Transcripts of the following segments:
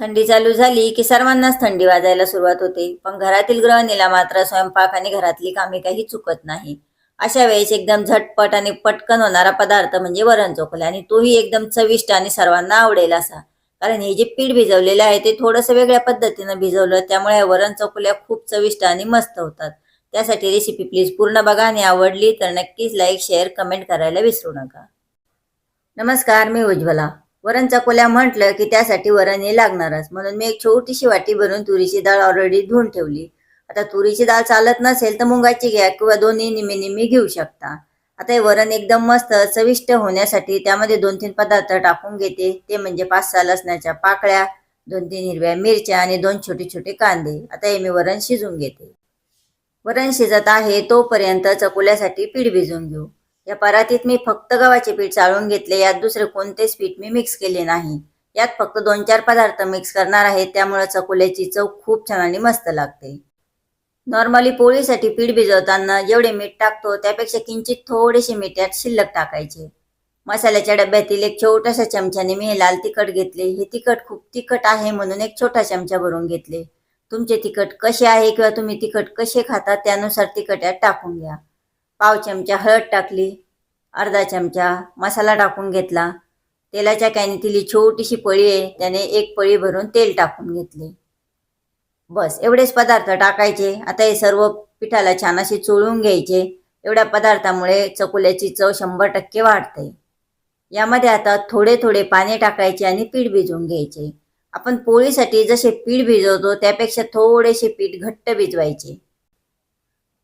थंडी चालू झाली की सर्वांनाच थंडी वाजायला सुरुवात होते. पण घरातील गृहिणीला मात्र स्वयंपाक आणि घरातली कामे काही चुकत नाही. अशा वेळेस एकदम झटपट आणि पटकन होणारा पदार्थ म्हणजे वरण चोकले आणि तोही एकदम चविष्ट आणि सर्वांना आवडेल असा. कारण हे जे पीठ भिजवलेले आहे ते थोडंसं वेगळ्या पद्धतीनं भिजवलं त्यामुळे या वरण चोकल्या खूप चविष्ट आणि मस्त होतात. त्यासाठी रेसिपी प्लीज पूर्ण बघा आणि आवडली तर नक्कीच लाईक शेअर कमेंट करायला विसरू नका. नमस्कार मी उज्ज्वला. वरण चकोल्या म्हटलं की त्यासाठी वरण हे लागणारच. म्हणून मी एक छोटीशी वाटी भरून तुरीची डाळ ऑलरेडी धुवून ठेवली. आता तुरीची डाळ चालत नसेल तर मुगाची घ्या किंवा दोन्ही निम्मे निम्मे घेऊ शकता. आता हे वरण एकदम मस्त चविष्ट होण्यासाठी त्यामध्ये दोन तीन पदार्थ टाकून घेते. ते म्हणजे पाच सहा लसणाच्या पाकळ्या दोन तीन हिरव्या मिरच्या आणि दोन छोटे छोटे कांदे. आता हे मी वरण शिजून घेते. वरण शिजत आहे तोपर्यंत चकोल्यासाठी पीठ भिजवून घेऊ. या परातीत मी फक्त गव्हाचे पीठ चाळून घेतले यात दुसरे कोणतेच पीठ मी मिक्स केले नाही. यात फक्त दोन चार पदार्थ मिक्स करणार आहे त्यामुळे चकोल्याची चव खूप छान आणि मस्त लागते. नॉर्मली पोळीसाठी पीठ भिजवताना जेवढे मीठ टाकतो त्यापेक्षा किंचित थोडेसे मीठ यात शिल्लक टाकायचे. मसाल्याच्या डब्यातील एक छोट्याशा चमच्याने मी हे लाल तिखट घेतले. हे तिखट खूप तिखट आहे म्हणून एक छोटा चमचा भरून घेतले. तुमचे तिखट कसे आहे किंवा तुम्ही तिखट कसे खाता त्यानुसार तिखट यात टाकून घ्या. पाव चमचा हळद टाकली अर्धा चमचा मसाला टाकून घेतला. तेलाच्या कॅनीतील छोटीशी पळी आहे त्याने एक पळी भरून तेल टाकून घेतले. बस एवढेच पदार्थ टाकायचे. आता हे सर्व पिठाला छान असे चोळून घ्यायचे. एवढ्या पदार्थामुळे चकुल्याची चव शंभर टक्के वाढते. यामध्ये आता थोडे थोडे पाणी टाकायचे आणि पीठ भिजवून घ्यायचे. आपण पोळीसाठी जसे पीठ भिजवतो त्यापेक्षा थोडेसे पीठ घट्ट भिजवायचे.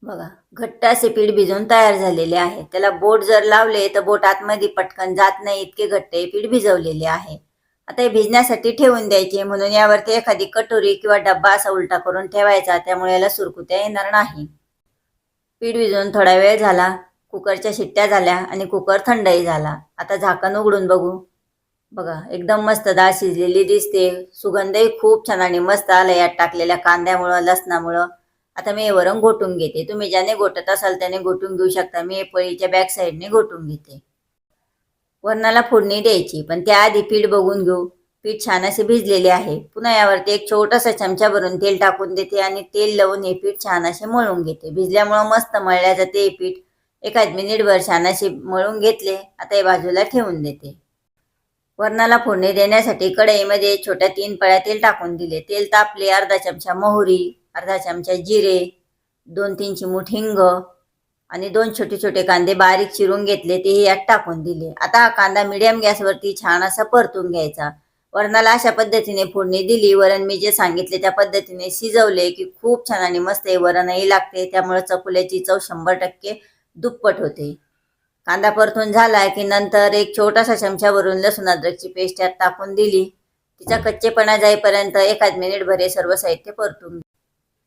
बघा घट्ट असे पीठ भिजवून तयार झालेले आहे. त्याला बोट जर लावले तर बोट आतमध्ये पटकन जात नाही इतके घट्ट हे पीठ भिजवलेले आहे. आता हे भिजण्यासाठी ठेवून द्यायचे म्हणून यावरती एखादी कटोरी किंवा डब्बा असा उलटा करून ठेवायचा त्यामुळे याला सुरकुत्या येणार नाही. पीठ भिजवून थोडा वेळ झाला कुकरच्या शिट्ट्या झाल्या आणि कुकर थंडही झाला. आता झाकण उघडून बघू. बघा एकदम मस्त डाळ शिजलेली दिसते. सुगंधही खूप छान आणि मस्त आला यात टाकलेल्या कांद्यामुळं लसणामुळं. आता मी वरून वरण घोटून घेते. तुम्ही ज्याने घोटत असाल त्याने घोटून घेऊ शकता. मी पळीच्या बॅक साईडने घोटून घेते. वरणाला फोडणी द्यायची पण त्याआधी पीठ बघून घेऊ. पीठ छान असे भिजलेले आहे. पुन्हा यावरती एक छोटासा चमचा भरून तेल टाकून देते आणि तेल लावून हे पीठ छान असे मळून घेते. भिजल्यामुळं मस्त मळल्या जाते हे पीठ एखाद मिनिटभर छान असे मळून घेतले. आता हे बाजूला ठेवून देते. वरणाला फोडणी देण्यासाठी कढईमध्ये छोट्या तीन पळ्या तेल टाकून दिले. तेल तापले अर्धा चमचा मोहरी अर्धा चमचा जिरे दोन तीन चिमूट हिंग आणि दोन छोटे छोटे कांदे बारीक चिरून घेतले तेही यात टाकून दिले. आता हा कांदा मिडियम गॅसवरती छान असा परतून घ्यायचा. वरणाला अशा पद्धतीने फोडणी दिली. वरण मी जे सांगितले त्या पद्धतीने शिजवले की खूप छान आणि मस्त हे वरणही लागते त्यामुळे चकुल्याची चव शंभर टक्के दुप्पट होते. कांदा परतून झाला की नंतर एक छोटासा चमच्यावरून लसूण अद्रकची पेस्ट यात टाकून दिली. तिचा कच्चेपणा जाईपर्यंत एखाद मिनिट भरे सर्व साहित्य परतून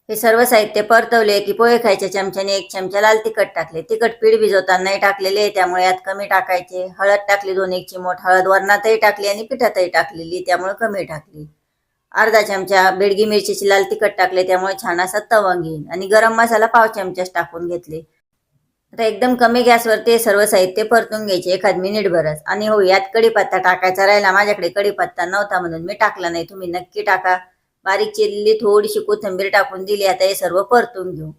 हे सर्व साहित्य परतवले की पोहे खायच्या चमच्याने एक चमचा लाल तिखट टाकले. तिखट पीठ भिजवतानाही टाकलेले त्यामुळे यात कमी टाकायचे. हळद टाकली दोन एक चिमोट हळद वरणातही टाकली आणि पिठातही टाकलेली त्यामुळे कमी टाकली. अर्धा चमचा बेडगी मिरचीची लाल तिखट टाकले त्यामुळे छान असा तवंग येईल आणि गरम मसाला पाव चमचाच टाकून घेतले. आता एकदम कमी गॅसवर ते सर्व साहित्य परतून घ्यायचे. एखाद मिनिटभरच आणि हो यात कढीपत्ता टाकायचा राहिला. माझ्याकडे कढीपत्ता नव्हता म्हणून मी टाकला नाही. तुम्ही नक्की टाका. बारीक चिरलेली थोडीशी कोथिंबीर टाकून दिली. आता हे सर्व परतून घेऊ.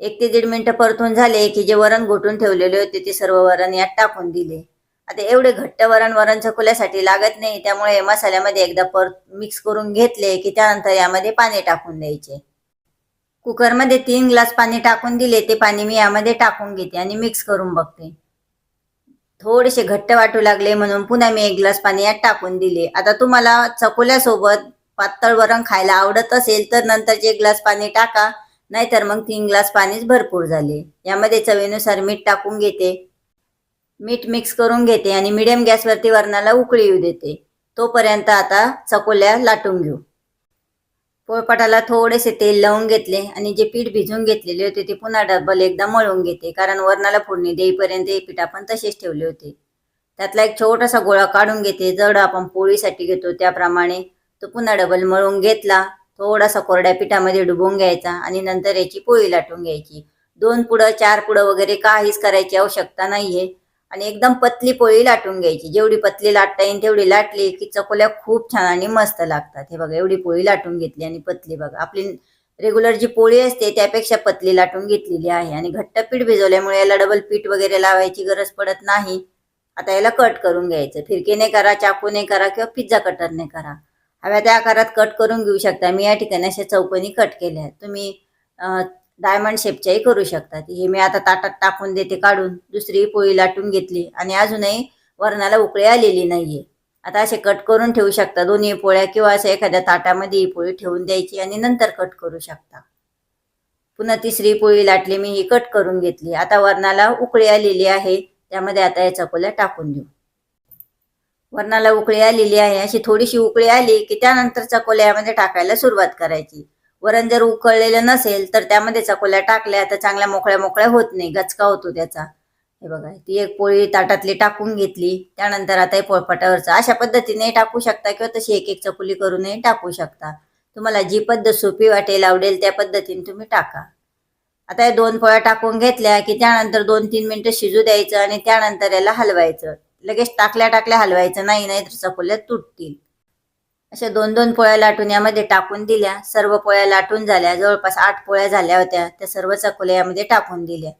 एक ते दीड मिनिटं परतून झाले. की जे वरण घोटून ठेवलेले होते ते सर्व वरण यात टाकून दिले. आता एवढे घट्ट वरण वरण चकुल्यासाठी लागत नाही त्यामुळे मसाल्यामध्ये एकदा परत मिक्स करून घेतले की त्यानंतर यामध्ये पाणी टाकून द्यायचे. कुकरमध्ये तीन ग्लास पाणी टाकून दिले. ते पाणी मी यामध्ये टाकून घेते आणि मिक्स करून बघते. थोडेसे घट्ट वाटू लागले म्हणून पुन्हा मी एक ग्लास पाणी यात टाकून दिले. आता तुम्हाला चकोल्यासोबत पातळ वरण खायला आवडत असेल तर नंतरचे एक ग्लास पाणी टाका नाहीतर मग तीन ग्लास पाणीच भरपूर झाले. यामध्ये चवीनुसार मीठ टाकून घेते. मीठ मिक्स करून घेते आणि मिडियम गॅसवरती वरणाला उकळी येऊ देते. तोपर्यंत आता चकोल्या लाटून घेऊ. पोळपाटाला थोडेसे तेल लावून घेतले आणि जे पीठ भिजून घेतलेले होते ते पुन्हा डबल एकदा मळून घेते कारण वरणाला फोडणी देईपर्यंत हे पीठ आपण तसेच ठेवले होते. त्यातला एक छोटासा गोळा काढून घेते. जड आपण पोळीसाठी घेतो त्याप्रमाणे तो पुन्हा डबल मळून घेतला. थोडासा कोरड्या पिठामध्ये डुबून घ्यायचा आणि नंतर याची पोळी लाटून घ्यायची. दोन पुढं चार पुढं वगैरे काहीच करायची आवश्यकता नाहीये. आणि एकदम पतली पोळी लाटून घ्यायची. जेवढी पतली लाटता येईल तेवढी लाटली की चकोल्या खूप छान आणि मस्त लागतात. हे बघा एवढी पोळी लाटून घेतली आणि पतली बघा. आपली रेग्युलर जी पोळी असते त्यापेक्षा पतली लाटून घेतलेली आहे. आणि घट्ट पीठ भिजवल्यामुळे याला डबल पीठ वगैरे लावायची गरज पडत नाही. आता याला कट करून घ्यायचं. फिरकीने करा चाकूने करा किंवा पिझ्झा कटरने करा. हव्या त्या आकारात कट करून घेऊ शकता. मी या ठिकाणी अशा चौकोनी कट केल्या आहेत. तुम्ही डायमंड शेपच्याही करू शकता. हे मी आता ताटात टाकून देते काढून. दुसरी पोळी लाटून घेतली आणि अजूनही वरणाला उकळी आलेली नाहीये. आता असे कट करून ठेवू शकता. दोन्ही पोळ्या किंवा असं एखाद्या ताटामध्ये ही पोळी ठेवून द्यायची आणि नंतर कट करू शकता. पुन्हा तिसरी पोळी लाटली मी ही कट करून घेतली. आता वरणाला उकळी आलेली आहे. त्यामध्ये आता या चकोल्या टाकून देऊ. वरणाला उकळी आलेली आहे. अशी थोडीशी उकळी आली की त्यानंतर चकोल्या यामध्ये टाकायला सुरुवात करायची. वरण जर उकळलेलं नसेल तर त्यामध्ये चकोल्या टाकल्या तर चांगल्या मोकळ्या मोकळ्या होत नाही. गचका होतो त्याचा. हे बघा ती एक पोळी ताटातली टाकून घेतली. त्यानंतर आता हे पोळपाटावरचं अशा पद्धतीने टाकू शकता किंवा तशी एक एक चकुली करूनही टाकू शकता. तुम्हाला जी पद्धत सोपी वाटेल आवडेल त्या पद्धतीने तुम्ही टाका. आता या दोन पोळ्या टाकून घेतल्या की त्यानंतर दोन तीन मिनिटं शिजू द्यायचं आणि त्यानंतर याला हलवायचं. लगेच टाकल्या टाकल्या हलवायचं. नाही नाही तर चकोल्या तुटतील. अशा दोन दोन पोळ्या लाटून यामध्ये टाकून दिल्या. सर्व पोळ्या लाटून झाल्या. जवळपास आठ पोळ्या झाल्या होत्या. त्या सर्व चकोल्या यामध्ये टाकून दिल्या.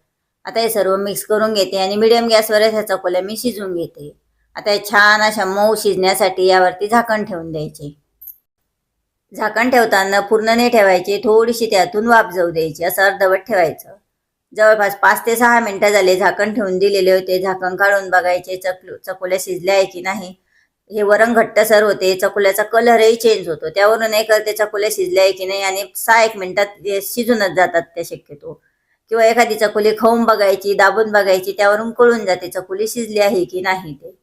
आता हे सर्व मिक्स करून घेते आणि मिडियम गॅसवर ह्या चकोल्या मी शिजवून घेते. आता हे छान अशा मऊ शिजण्यासाठी यावरती झाकण ठेवून द्यायचे. झाकण ठेवताना पूर्ण नाही ठेवायचे. थोडीशी त्यातून वाफ जाऊ द्यायची. असं अर्धवट ठेवायचं. जवळपास पाच ते सहा मिनिटं झाले झाकण ठेवून दिलेले होते. झाकण काढून बघायचे चकलू चकोल्या शिजल्या आहे की नाही? हे वरण घट्टसर होते. चकुल्याचा कलरही चेंज होतो. त्यावरून एक ते चकुल्या शिजल्या आहे की नाही आणि सहा एक मिनिटात शिजूनच जातात त्या शक्यतो. किंवा एखादी चकुली खाऊन बघायची दाबून बघायची त्यावरून कळून जाते चकुली शिजली आहे की नाही ते.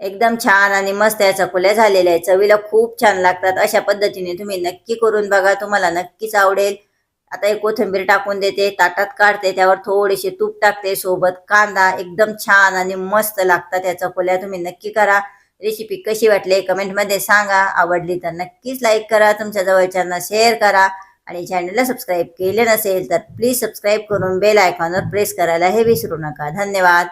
एकदम छान आणि मस्त या चकोल्या झालेल्या आहेत. चवीला खूप छान लागतात. अशा पद्धतीने तुम्ही नक्की करून बघा. तुम्हाला नक्कीच आवडेल. आता एक कोथिंबीर टाकून देते ताटात काढते त्यावर थोडेसे तूप टाकते सोबत कांदा एकदम छान आणि मस्त लागतात या चकोल्या तुम्ही नक्की करा. रेसिपी कशी वाटली कमेंटमध्ये सांगा. आवडली तर नक्कीच लाईक करा. तुमच्या जवळच्यांना शेअर करा. आणि चॅनलला सबस्क्राईब केले नसेल तर प्लीज सबस्क्राईब करून बेल आयकॉनवर प्रेस करायला हे विसरू नका. धन्यवाद.